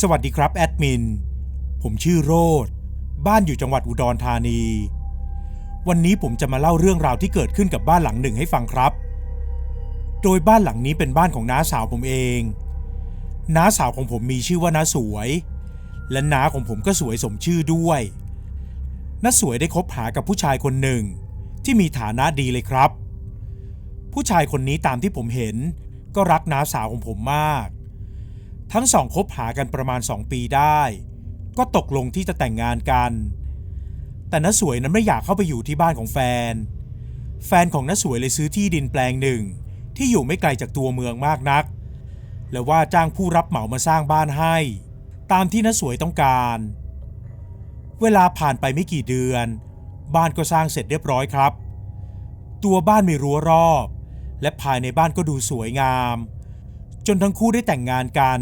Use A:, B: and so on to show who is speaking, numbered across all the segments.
A: สวัสดีครับแอดมิน ผมชื่อโรดบ้านอยู่จังหวัดอุดรธานี วันนี้ผมจะมาเล่าเรื่องราวที่เกิดขึ้นกับบ้านหลังหนึ่งให้ฟังครับ โดยบ้านหลังนี้เป็นบ้านของน้าสาวผมเอง น้าสาวของผมมีชื่อว่าน้าสวย และน้าของผมก็สวยสมชื่อด้วย น้าสวยได้คบหากับผู้ชายคนหนึ่ง ที่มีฐานะดีเลยครับ ผู้ชายคนนี้ตามที่ผมเห็น ก็รักน้าสาวของผมมาก ทั้งสองคบหากันประมาณ2ปีได้ ก็ตกลงที่จะแต่งงานกัน แต่น้าสวยนั้นไม่อยากเข้าไปอยู่ที่บ้านของแฟน แฟนของน้าสวยเลยซื้อที่ดินแปลงหนึ่ง ที่อยู่ไม่ไกลจากตัวเมืองมากนัก และว่าจ้างผู้รับเหมามาสร้างบ้านให้ ตามที่น้าสวยต้องการ เวลาผ่านไปไม่กี่เดือน บ้านก็สร้างเสร็จเรียบร้อยครับ ตัวบ้านมีรั้วรอบ และภายในบ้านก็ดูสวยงาม จนทั้งคู่ได้แต่งงานกัน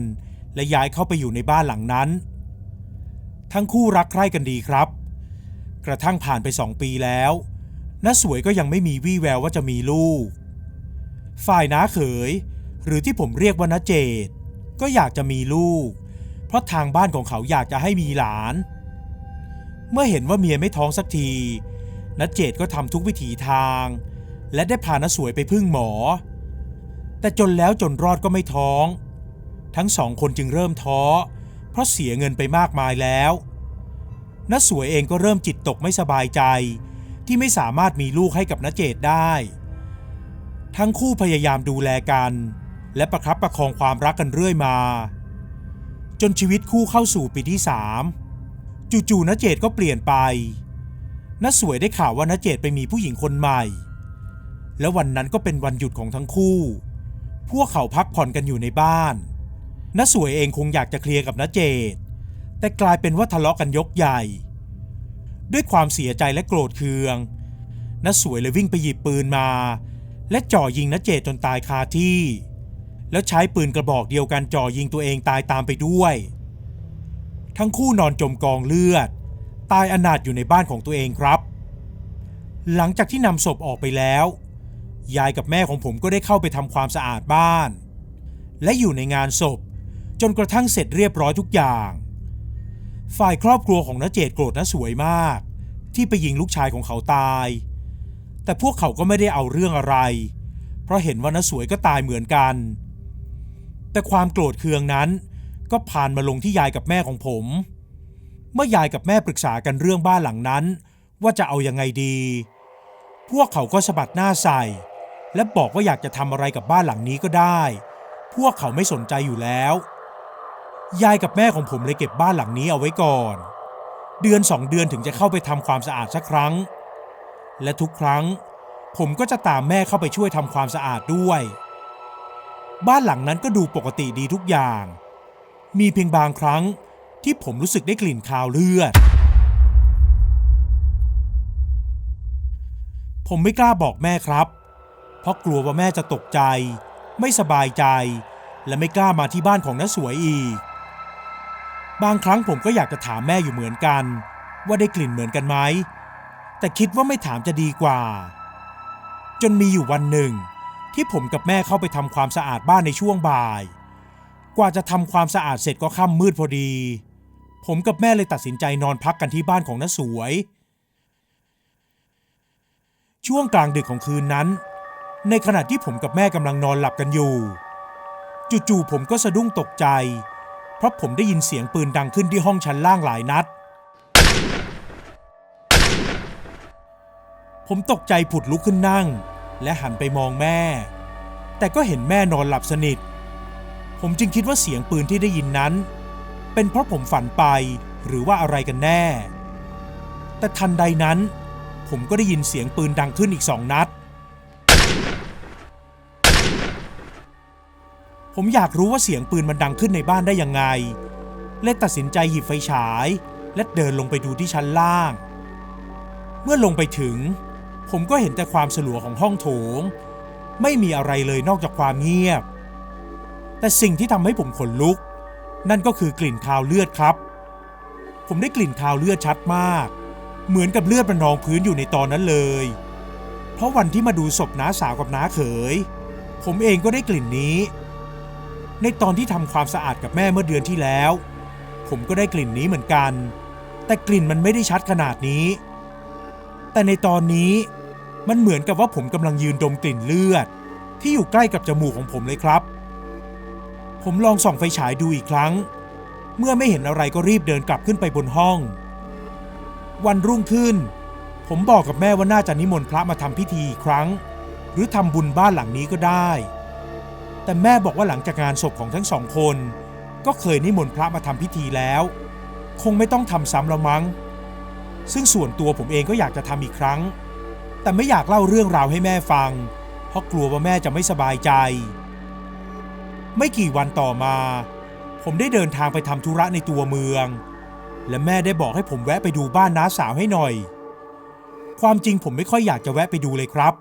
A: และย้ายเข้าไปอยู่ในบ้านหลังนั้น ทั้งคู่รักใคร่กันดีครับ กระทั่งผ่านไปสองปีแล้วน้าสวยก็ยังไม่มีวี่แววว่าจะมีลูก ฝ่ายน้าเขย หรือที่ผมเรียกว่าน้าเจดก็อยากจะมีลูก เพราะทางบ้านของเขาอยากจะให้มีหลาน เมื่อเห็นว่าเมียไม่ท้องสักทีน้าเจดก็ทำทุกวิถีทาง และได้พาน้าสวยไปพึ่งหมอ แต่จนแล้วจนรอดก็ไม่ท้อง ทั้งสองคนจึงเริ่มท้อ เพราะเสียเงินไปมากมายแล้วน้าสวยเองก็เริ่มจิตตกไม่สบายใจ ที่ไม่สามารถมีลูกให้กับน้าเจดได้ ทั้งคู่พยายามดูแลกัน และประครับประคองความรักกันเรื่อยมา จนชีวิตคู่เข้าสู่ปีที่สามจู่ๆน้าเจดก็เปลี่ยนไปน้าสวยได้ข่าวว่าน้าเจดไปมีผู้หญิงคนใหม่ และวันนั้นก็เป็นวันหยุดของทั้งคู่ พวกเขาพักผ่อนกันอยู่ในบ้านน้าสวยเองคงอยากจะเคลียร์กับน้าเจดแต่กลายเป็นว่าทะเลาะกันยกใหญ่ ด้วยความเสียใจและโกรธเคืองน้าสวยเลยวิ่งไปหยิบปืนมา และจ่อยิงน้าเจดจนตายคาที่ แล้วใช้ปืนกระบอกเดียวกันจ่อยิงตัวเองตายตามไปด้วย ทั้งคู่นอนจมกองเลือด ตายอนาถอยู่ในบ้านของตัวเองครับ หลังจากที่นำศพออกไปแล้ว ยายกับแม่ของผมก็ได้เข้าไปทำความสะอาดบ้าน และอยู่ในงานศพ จนกระทั่งเสร็จเรียบร้อยทุกอย่าง ฝ่ายครอบครัวของน้าเจดโกรธน้าสวยมาก ที่ไปยิงลูกชายของเขาตาย แต่พวกเขาก็ไม่ได้เอาเรื่องอะไร เพราะเห็นว่าน้าสวยก็ตายเหมือนกัน แต่ความโกรธเคืองนั้น ก็ผ่านมาลงที่ยายกับแม่ของผม เมื่อยายกับแม่ปรึกษากันเรื่องบ้านหลังนั้น ว่าจะเอายังไงดี พวกเขาก็สะบัดหน้าใส่ และบอกว่าอยากจะทำอะไรกับบ้านหลังนี้ก็ได้ พวกเขาไม่สนใจอยู่แล้ว ยายกับแม่ของผมเลยเก็บบ้านหลังนี้เอาไว้ก่อน เดือนสองเดือนถึงจะเข้าไปทำความสะอาดสักครั้ง และทุกครั้ง ผมก็จะตามแม่เข้าไปช่วยทำความสะอาดด้วย บ้านหลังนั้นก็ดูปกติดีทุกอย่าง มีเพียงบางครั้งที่ผมรู้สึกได้กลิ่นคาวเลือด ผมไม่กล้าบอกแม่ครับ เพราะกลัวว่าแม่จะตกใจ ไม่สบายใจ และไม่กล้ามาที่บ้านของน้าสวยอีก บางครั้งผมก็อยากจะถามแม่อยู่เหมือนกัน ว่าได้กลิ่นเหมือนกันไหมแต่คิดว่าไม่ถามจะดีกว่า จนมีอยู่วันหนึ่ง ที่ผมกับแม่เข้าไปทำความสะอาดบ้านในช่วงบ่าย กว่าจะทำความสะอาดเสร็จก็ค่ำมืดพอดี ผมกับแม่เลยตัดสินใจนอนพักกันที่บ้านของน้าสวย ช่วงกลางดึกของคืนนั้น ในขณะที่ผมกับแม่กำลังนอนหลับกันอยู่ จู่ๆผมก็สะดุ้งตกใจ เพราะผมได้ยินเสียงปืนดังขึ้นที่ห้องชั้นล่างหลายนัด ผมตกใจผุดลุกขึ้นนั่ง และหันไปมองแม่ แต่ก็เห็นแม่นอนหลับสนิท ผมจึงคิดว่าเสียงปืนที่ได้ยินนั้น เป็นเพราะผมฝันไปหรือว่าอะไรกันแน่ แต่ทันใดนั้น ผมก็ได้ยินเสียงปืนดังขึ้นอีกสองนัด ผมอยากรู้ว่าเสียงปืนมันดังขึ้นในบ้านได้ยังไง เลยตัดสินใจหยิบไฟฉาย และเดินลงไปดูที่ชั้นล่าง เมื่อลงไปถึง ผมก็เห็นแต่ความสลัวของห้องโถง ไม่มีอะไรเลยนอกจากความเงียบ แต่สิ่งที่ทำให้ผมขนลุก นั่นก็คือกลิ่นคาวเลือดครับ ผมได้กลิ่นคาวเลือดชัดมาก เหมือนกับเลือดมันนองพื้นอยู่ในตอนนั้นเลย เพราะวันที่มาดูศพน้าสาวกับน้าเขย ผมเองก็ได้กลิ่นนี้ ในตอนที่ทำความสะอาดกับแม่เมื่อเดือนที่แล้ว ผมก็ได้กลิ่นนี้เหมือนกัน แต่กลิ่นมันไม่ได้ชัดขนาดนี้ แต่ในตอนนี้มันเหมือนกับว่าผมกำลังยืนดมกลิ่นเลือด ที่อยู่ใกล้กับจมูกของผมเลยครับ ผมลองส่องไฟฉายดูอีกครั้ง เมื่อไม่เห็นอะไรก็รีบเดินกลับขึ้นไปบนห้อง วันรุ่งขึ้น ผมบอกกับแม่ว่าน่าจะนิมนต์พระมาทำพิธีอีกครั้ง หรือทำบุญบ้านหลังนี้ก็ได้ แต่แม่บอกว่าหลังจากงานศพของทั้งสองคน ก็เคยนิมนต์พระมาทำพิธีแล้ว คงไม่ต้องทำซ้ำแล้วมั้ง ซึ่งส่วนตัวผมเองก็อยากจะทำอีกครั้ง แต่ไม่อยากเล่าเรื่องราวให้แม่ฟัง เพราะกลัวว่าแม่จะไม่สบายใจ ไม่กี่วันต่อมา ผมได้เดินทางไปทำธุระในตัวเมือง และแม่ได้บอกให้ผมแวะไปดูบ้านน้าสาวให้หน่อย ความจริงผมไม่ค่อยอยากจะแวะไปดูเลยครับ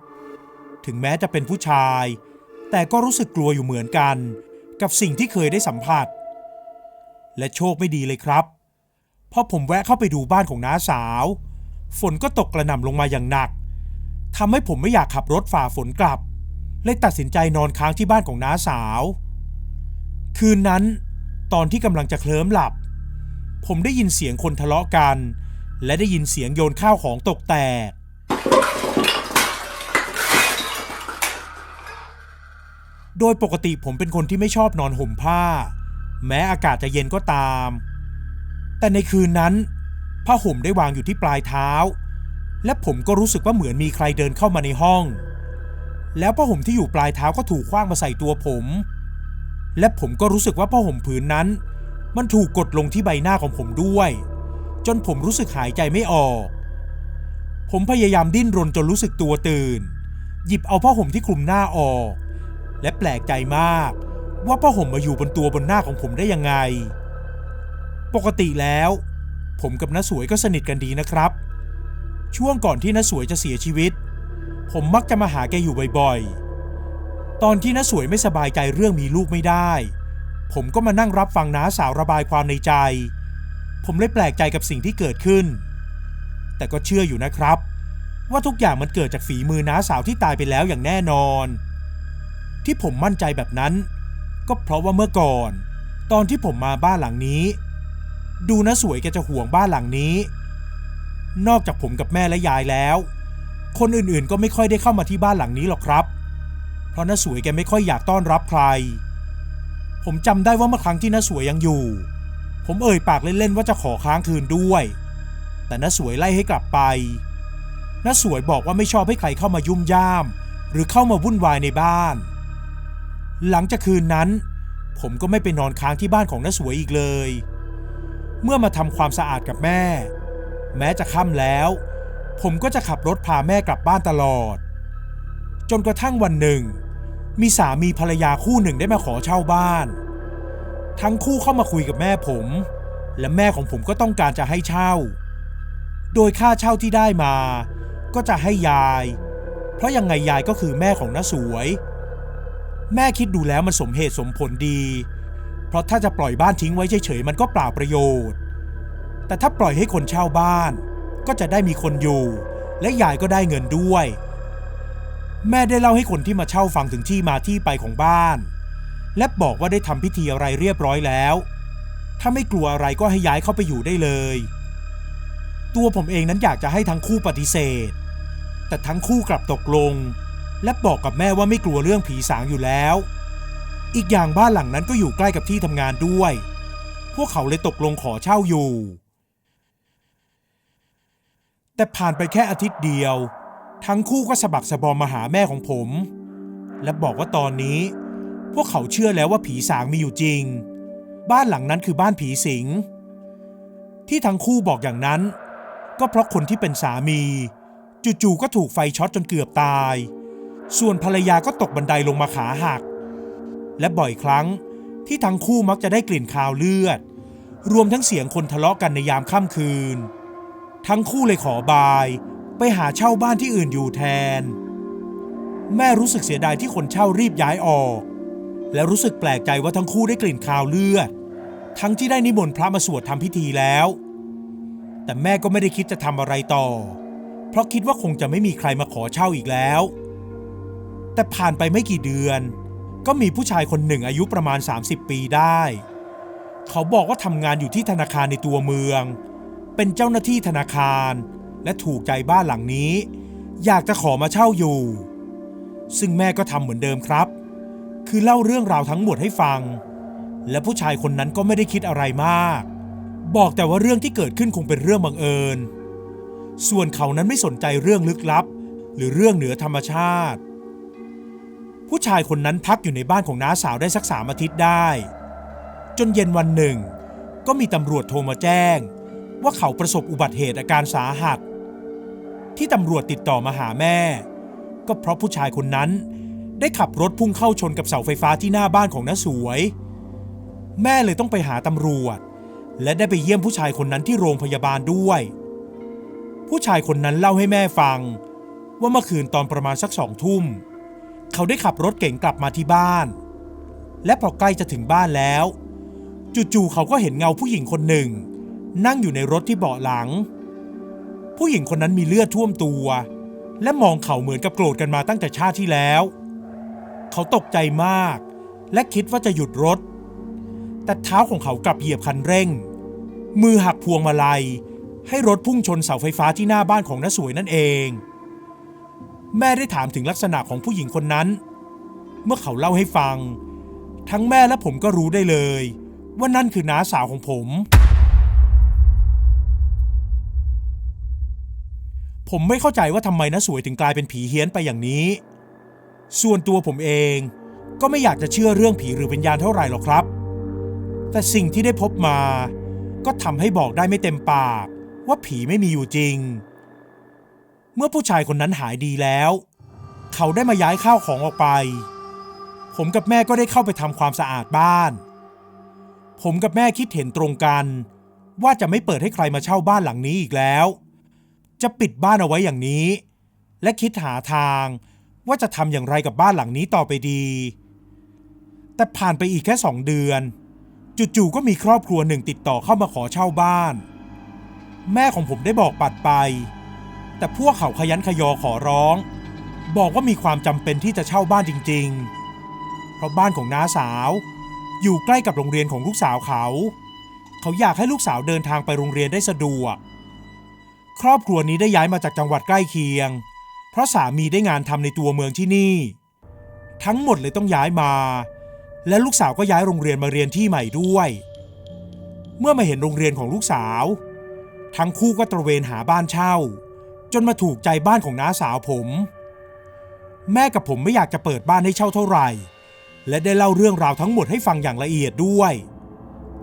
A: ถึงแม้จะเป็นผู้ชาย แต่ก็รู้สึกกลัวอยู่เหมือนกัน กับสิ่งที่เคยได้สัมผัส และโชคไม่ดีเลยครับพอผมแวะเข้าไปดูบ้านของน้าสาว ฝนก็ตกกระหน่ำลงมาอย่างหนักทำให้ผมไม่อยากขับรถฝ่าฝนกลับ เลยตัดสินใจนอนค้างที่บ้านของน้าสาว คืนนั้น ตอนที่กำลังจะเคลิ้มหลับ ผมได้ยินเสียงคนทะเลาะกัน และได้ยินเสียงโยนข้าวของตกแตก โดยปกติผมเป็นคนที่ไม่ชอบนอนห่มผ้า แม้อากาศจะเย็นก็ตาม แต่ในคืนนั้น ผ้าห่มได้วางอยู่ที่ปลายเท้า และผมก็รู้สึกว่าเหมือนมีใครเดินเข้ามาในห้อง แล้วผ้าห่มที่อยู่ปลายเท้าก็ถูกคว้างมาใส่ตัวผม และผมก็รู้สึกว่าผ้าห่มผืนนั้น มันถูกกดลงที่ใบหน้าของผมด้วย จนผมรู้สึกหายใจไม่ออก ผมพยายามดิ้นรนจนรู้สึกตัวตื่น หยิบเอาผ้าห่มที่คลุมหน้าออก และแปลกใจมาก ว่าผ้าห่มมาอยู่บนตัวบนหน้าของผมได้ยังไง ปกติแล้ว ผมกับน้าสวยก็สนิทกันดีนะครับ ช่วงก่อนที่น้าสวยจะเสียชีวิต ผมมักจะมาหาแกอยู่บ่อยๆ ตอนที่น้าสวยไม่สบายใจเรื่องมีลูกไม่ได้ ผมก็มานั่งรับฟังน้าสาวระบายความในใจ ผมเลยแปลกใจกับสิ่งที่เกิดขึ้น แต่ก็เชื่ออยู่นะครับ ว่าทุกอย่างมันเกิดจากฝีมือน้าสาวที่ตายไปแล้วอย่างแน่นอน ที่ผมมั่นใจแบบนั้น ก็เพราะว่าเมื่อก่อน ตอนที่ผมมาบ้านหลังนี้ ดูน้าสวยแกจะห่วงบ้านหลังนี้ นอกจากผมกับแม่และยายแล้ว คนอื่นๆก็ไม่ค่อยได้เข้ามาที่บ้านหลังนี้หรอกครับ เพราะน้าสวยแกไม่ค่อยอยากต้อนรับใคร ผมจำได้ว่าเมื่อครั้งที่น้าสวยยังอยู่ ผมเอ่ยปากเล่นๆว่าจะขอค้างคืนด้วย แต่น้าสวยไล่ให้กลับไปน้าสวยบอกว่าไม่ชอบให้ใครเข้ามายุ่มย่าม หรือเข้ามาวุ่นวายในบ้าน หลังจากคืนนั้น ผมก็ไม่ไปนอนค้างที่บ้านของน้าสวยอีกเลย เมื่อมาทำความสะอาดกับแม่ แม้จะค่ำแล้ว ผมก็จะขับรถพาแม่กลับบ้านตลอด จนกระทั่งวันหนึ่ง มีสามีภรรยาคู่หนึ่งได้มาขอเช่าบ้าน ทั้งคู่เข้ามาคุยกับแม่ผม และแม่ของผมก็ต้องการจะให้เช่า โดยค่าเช่าที่ได้มา ก็จะให้ยาย เพราะยังไงยายก็คือแม่ของน้าสวย แม่คิดดูแล้วมันสมเหตุสมผลดี เพราะถ้าจะปล่อยบ้านทิ้งไว้เฉยๆมันก็เปล่าประโยชน์ แต่ถ้าปล่อยให้คนเช่าบ้าน ก็จะได้มีคนอยู่ และยายก็ได้เงินด้วย แม่ได้เล่าให้คนที่มาเช่าฟังถึงที่มาที่ไปของบ้าน และบอกว่าได้ทำพิธีอะไรเรียบร้อยแล้ว ถ้าไม่กลัวอะไรก็ให้ย้ายเข้าไปอยู่ได้เลย ตัวผมเองนั้นอยากจะให้ทั้งคู่ปฏิเสธ แต่ทั้งคู่กลับตกลง และบอกกับแม่ว่าไม่กลัวเรื่องผีสางอยู่แล้ว อีกอย่างบ้านหลังนั้นก็อยู่ใกล้กับที่ทำงานด้วย พวกเขาเลยตกลงขอเช่าอยู่ แต่ผ่านไปแค่อาทิตย์เดียว ทั้งคู่ก็สะบักสะบอมมาหาแม่ของผม และบอกว่าตอนนี้ พวกเขาเชื่อแล้วว่าผีสางมีอยู่จริง บ้านหลังนั้นคือบ้านผีสิง ที่ทั้งคู่บอกอย่างนั้น ก็เพราะคนที่เป็นสามี จู่ๆก็ถูกไฟช็อตจนเกือบตาย ส่วนภรรยาก็ตกบันไดลงมาขาหัก และบ่อยครั้งที่ทั้งคู่มักจะได้กลิ่นคาวเลือด รวมทั้งเสียงคนทะเลาะกันในยามค่ำคืน ทั้งคู่เลยขอบายไปหาเช่าบ้านที่อื่นอยู่แทน แม่รู้สึกเสียดายที่คนเช่ารีบย้ายออก และรู้สึกแปลกใจว่าทั้งคู่ได้กลิ่นคาวเลือด ทั้งที่ได้นิมนต์พระมาสวดทำพิธีแล้ว แต่แม่ก็ไม่ได้คิดจะทำอะไรต่อ เพราะคิดว่าคงจะไม่มีใครมาขอเช่าอีกแล้ว แต่ผ่านไปไม่กี่เดือน ก็มีผู้ชายคนหนึ่งอายุประมาณ 30 ปีได้ เขาบอกว่าทำงานอยู่ที่ธนาคารในตัวเมือง เป็นเจ้าหน้าที่ธนาคาร และถูกใจบ้านหลังนี้ อยากจะขอมาเช่าอยู่ ซึ่งแม่ก็ทำเหมือนเดิมครับ คือเล่าเรื่องราวทั้งหมดให้ฟัง และผู้ชายคนนั้นก็ไม่ได้คิดอะไรมาก บอกแต่ว่าเรื่องที่เกิดขึ้นคงเป็นเรื่องบังเอิญ ส่วนเขานั้นไม่สนใจเรื่องลึกลับ หรือเรื่องเหนือธรรมชาติ ผู้ชายคนนั้นพักอยู่ในบ้านของน้าสาวได้สักสามอาทิตย์ได้ จนเย็นวันหนึ่ง ก็มีตำรวจโทรมาแจ้ง ว่าเขาประสบอุบัติเหตุอาการสาหัส ที่ตำรวจติดต่อมาหาแม่ ก็เพราะผู้ชายคนนั้น ได้ขับรถพุ่งเข้าชนกับเสาไฟฟ้าที่หน้าบ้านของน้าสวย แม่เลยต้องไปหาตำรวจ และได้ไปเยี่ยมผู้ชายคนนั้นที่โรงพยาบาลด้วย ผู้ชายคนนั้นเล่าให้แม่ฟัง ว่าเมื่อคืนตอนประมาณสักสองทุ่มเเขาได้ขับรถเก๋งกลับมาที่บ้าน และพอใกล้จะถึงบ้านแล้ว จู่ๆเขาก็เห็นเงาผู้หญิงคนหนึ่ง นั่งอยู่ในรถที่เบาะหลัง ผู้หญิงคนนั้นมีเลือดท่วมตัว และมองเขาเหมือนกับโกรธกันมาตั้งแต่ชาติที่แล้ว เขาตกใจมาก และคิดว่าจะหยุดรถ แต่เท้าของเขากลับเหยียบคันเร่ง มือหักพวงมาลัย ให้รถพุ่งชนเสาไฟฟ้าที่หน้าบ้านของน้าสวยนั่นเอง แม่ได้ถามถึงลักษณะของผู้หญิงคนนั้น เมื่อเขาเล่าให้ฟัง ทั้งแม่และผมก็รู้ได้เลย ว่านั่นคือน้าสาวของผม ผมไม่เข้าใจว่าทำไมน้าสวยถึงกลายเป็นผีเฮี้ยนไปอย่างนี้ ส่วนตัวผมเองก็ไม่อยากจะเชื่อเรื่องผีหรือวิญญาณเท่าไหร่หรอกครับ แต่สิ่งที่ได้พบมา ก็ทำให้บอกได้ไม่เต็มปาก ว่าผีไม่มีอยู่จริง เมื่อผู้ชายคนนั้นหายดีแล้ว เขาได้มาย้ายข้าวของออกไป ผมกับแม่ก็ได้เข้าไปทำความสะอาดบ้าน ผมกับแม่คิดเห็นตรงกัน ว่าจะไม่เปิดให้ใครมาเช่าบ้านหลังนี้อีกแล้ว จะปิดบ้านเอาไว้อย่างนี้ และคิดหาทางว่าจะทำอย่างไรกับบ้านหลังนี้ต่อไปดี แต่ผ่านไปอีกแค่สองเดือน จู่ๆก็มีครอบครัวหนึ่งติดต่อเข้ามาขอเช่าบ้าน แม่ของผมได้บอกปัดไป แต่พวกเขาขยันขยอขอร้อง บอกว่ามีความจำเป็นที่จะเช่าบ้านจริง ๆ เพราะบ้านของน้าสาว อยู่ใกล้กับโรงเรียนของลูกสาวเขา เขาอยากให้ลูกสาวเดินทางไปโรงเรียนได้สะดวก ครอบครัวนี้ได้ย้ายมาจากจังหวัดใกล้เคียง เพราะสามีได้งานทำในตัวเมืองที่นี่ ทั้งหมดเลยต้องย้ายมา และลูกสาวก็ย้ายโรงเรียนมาเรียนที่ใหม่ด้วย เมื่อมาเห็นโรงเรียนของลูกสาว ทั้งคู่ก็ตระเวนหาบ้านเช่า จนมาถูกใจบ้านของน้าสาวผม แม่กับผมไม่อยากจะเปิดบ้านให้เช่าเท่าไหร่ และได้เล่าเรื่องราวทั้งหมดให้ฟังอย่างละเอียดด้วย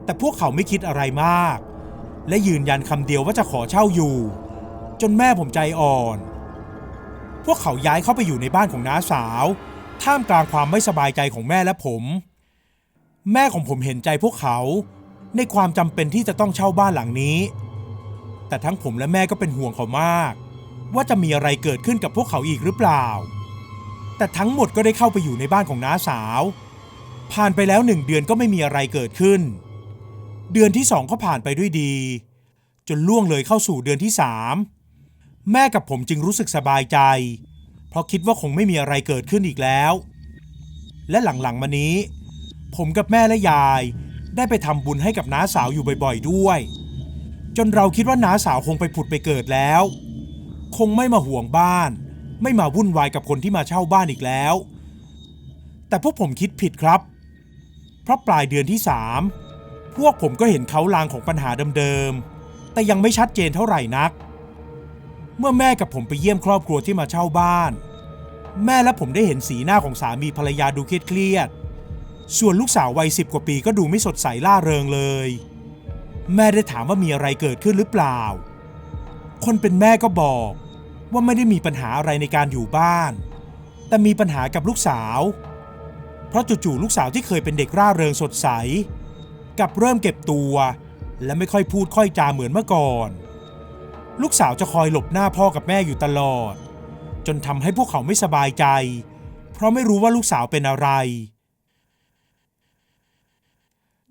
A: แต่พวกเขาไม่คิดอะไรมาก และยืนยันคำเดียวว่าจะขอเช่าอยู่ จนแม่ผมใจอ่อน พวกเขาย้ายเข้าไปอยู่ในบ้านของน้าสาว ท่ามกลางความไม่สบายใจของแม่และผม แม่ของผมเห็นใจพวกเขาในความจำเป็นที่จะต้องเช่าบ้านหลังนี้ แต่ทั้งผมและแม่ก็เป็นห่วงเขามาก ว่าจะมีอะไรเกิดขึ้นกับพวกเขาอีกหรือเปล่า แต่ทั้งหมดก็ได้เข้าไปอยู่ในบ้านของน้าสาว ผ่านไปแล้วหนึ่งเดือนก็ไม่มีอะไรเกิดขึ้น เดือนที่สองก็ผ่านไปด้วยดี จนล่วงเลยเข้าสู่เดือนที่สามแม่กับผมจึงรู้สึกสบายใจ เพราะคิดว่าคงไม่มีอะไรเกิดขึ้นอีกแล้ว และหลังๆมานี้ ผมกับแม่และยายได้ไปทำบุญให้กับน้าสาวอยู่บ่อย ๆ ด้วย จนเราคิดว่าน้าสาวคงไปผุดไปเกิดแล้ว คงไม่มาห่วงบ้าน ไม่มาวุ่นวายกับคนที่มาเช่าบ้านอีกแล้ว แต่พวกผมคิดผิดครับ เพราะปลายเดือนที่สามพวกผมก็เห็นเขาลางของปัญหาเดิมๆ แต่ยังไม่ชัดเจนเท่าไหร่นัก เมื่อแม่กับผมไปเยี่ยมครอบครัวที่มาเช่าบ้าน แม่และผมได้เห็นสีหน้าของสามีภรรยาดูเครียดๆส่วนลูกสาววัยสิบกว่าปีก็ดูไม่สดใสล่าเริงเลย แม่ได้ถามว่ามีอะไรเกิดขึ้นหรือเปล่า คนเป็นแม่ก็บอก ว่าไม่ได้มีปัญหาอะไรในการอยู่บ้าน แต่มีปัญหากับลูกสาว เพราะจู่ๆลูกสาวที่เคยเป็นเด็กร่าเริงสดใสกับเริ่มเก็บตัว และไม่ค่อยพูดค่อยจาเหมือนเมื่อก่อน ลูกสาวจะคอยหลบหน้าพ่อกับแม่อยู่ตลอด จนทำให้พวกเขาไม่สบายใจ เพราะไม่รู้ว่าลูกสาวเป็นอะไร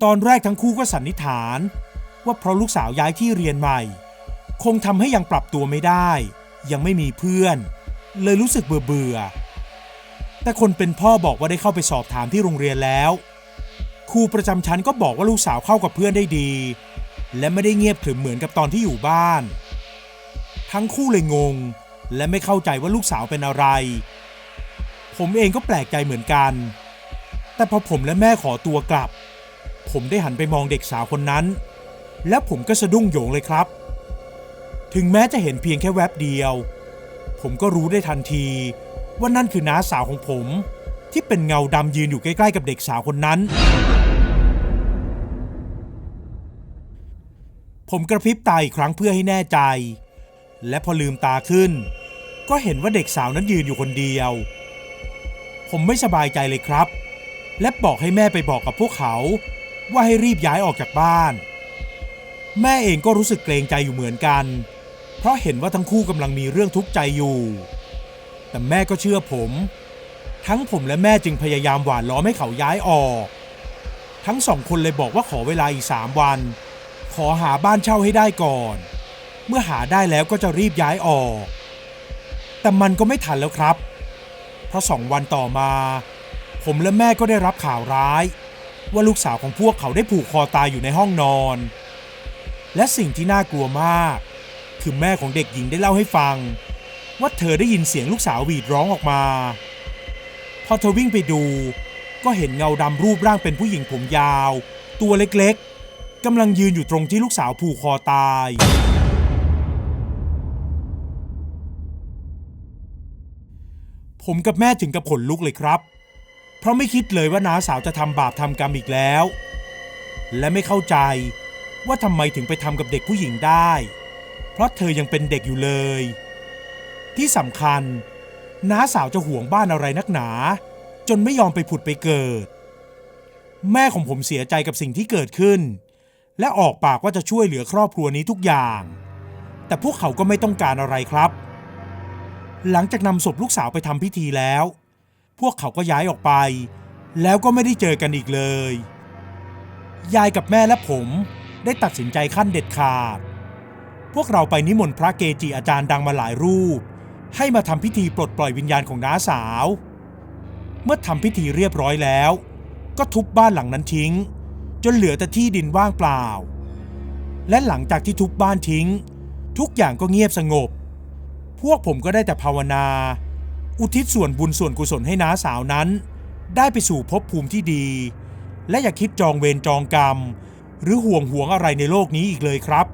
A: ตอนแรกทั้งคู่ก็สันนิษฐาน ว่าเพราะลูกสาวย้ายที่เรียนใหม่ คงทำให้ยังปรับตัวไม่ได้ ยังไม่มีเพื่อน เลยรู้สึกเบื่อเบื่อๆแต่คนเป็นพ่อบอกว่าได้เข้าไปสอบถามที่โรงเรียนแล้ว ครูประจำชั้นก็บอกว่าลูกสาวเข้ากับเพื่อนได้ดี และไม่ได้เงียบขรึมเหมือนกับตอนที่อยู่บ้าน ทั้งคู่เลยงง และไม่เข้าใจว่าลูกสาวเป็นอะไร ผมเองก็แปลกใจเหมือนกัน แต่พอผมและแม่ขอตัวกลับ ผมได้หันไปมองเด็กสาวคนนั้น แล้วผมก็สะดุ้งโหยงเลยครับ ถึงแม้จะเห็นเพียงแค่แวบเดียว ผมก็รู้ได้ทันทีว่านั่นคือน้าสาวของผม ที่เป็นเงาดำยืนอยู่ใกล้ๆกับเด็กสาวคนนั้น ผมกระพริบตาอีกครั้งเพื่อให้แน่ใจ และพอลืมตาขึ้น ก็เห็นว่าเด็กสาวนั้นยืนอยู่คนเดียว ผมไม่สบายใจเลยครับ และบอกให้แม่ไปบอกกับพวกเขา ว่าให้รีบย้ายออกจากบ้าน แม่เองก็รู้สึกเกรงใจอยู่เหมือนกัน เพราะเห็นว่าทั้งคู่กำลังมีเรื่องทุกข์ใจอยู่ แต่แม่ก็เชื่อผม ทั้งผมและแม่จึงพยายามหวานล้อมให้เขาย้ายออก ทั้งสองคนเลยบอกว่าขอเวลาอีกสามวัน ขอหาบ้านเช่าให้ได้ก่อน เมื่อหาได้แล้วก็จะรีบย้ายออก แต่มันก็ไม่ทันแล้วครับ เพราะสองวันต่อมา ผมและแม่ก็ได้รับข่าวร้าย ว่าลูกสาวของพวกเขาได้ผูกคอตายอยู่ในห้องนอน และสิ่งที่น่ากลัวมาก คือแม่ของเด็กหญิงได้เล่าให้ฟัง ว่าเธอได้ยินเสียงลูกสาวหวีดร้องออกมา พอเธอวิ่งไปดู ก็เห็นเงาดำรูปร่างเป็นผู้หญิงผมยาว ตัวเล็กๆกำลังยืนอยู่ตรงที่ลูกสาวผูกคอตายผมกับแม่ถึงกับขนลุกเลยครับ เพราะไม่คิดเลยว่าน้าสาวจะทำบาปทำกรรมอีกแล้ว และไม่เข้าใจว่าทำไมถึงไปทำกับเด็กผู้หญิงได้ เพราะเธอยังเป็นเด็กอยู่เลย ที่สำคัญ น้าสาวจะห่วงบ้านอะไรนักหนา จนไม่ยอมไปผุดไปเกิด แม่ของผมเสียใจกับสิ่งที่เกิดขึ้น และออกปากว่าจะช่วยเหลือครอบครัวนี้ทุกอย่าง แต่พวกเขาก็ไม่ต้องการอะไรครับ หลังจากนำศพลูกสาวไปทำพิธีแล้ว พวกเขาก็ย้ายออกไป แล้วก็ไม่ได้เจอกันอีกเลย ยายกับแม่และผมได้ตัดสินใจขั้นเด็ดขาด พวกเราไปนิมนต์พระเกจิอาจารย์ดังมาหลายรูป ให้มาทำพิธีปลดปล่อยวิญญาณของน้าสาว เมื่อทำพิธีเรียบร้อยแล้ว ก็ทุบบ้านหลังนั้นทิ้ง จนเหลือแต่ที่ดินว่างเปล่า และหลังจากที่ทุบบ้านทิ้ง ทุกอย่างก็เงียบสงบ พวกผมก็ได้แต่ภาวนา อุทิศส่วนบุญส่วนกุศลให้น้าสาวนั้น ได้ไปสู่ภพภูมิที่ดี และอย่าคิดจองเวรจองกรรม หรือห่วงหวงอะไรในโลกนี้อีกเลยครับ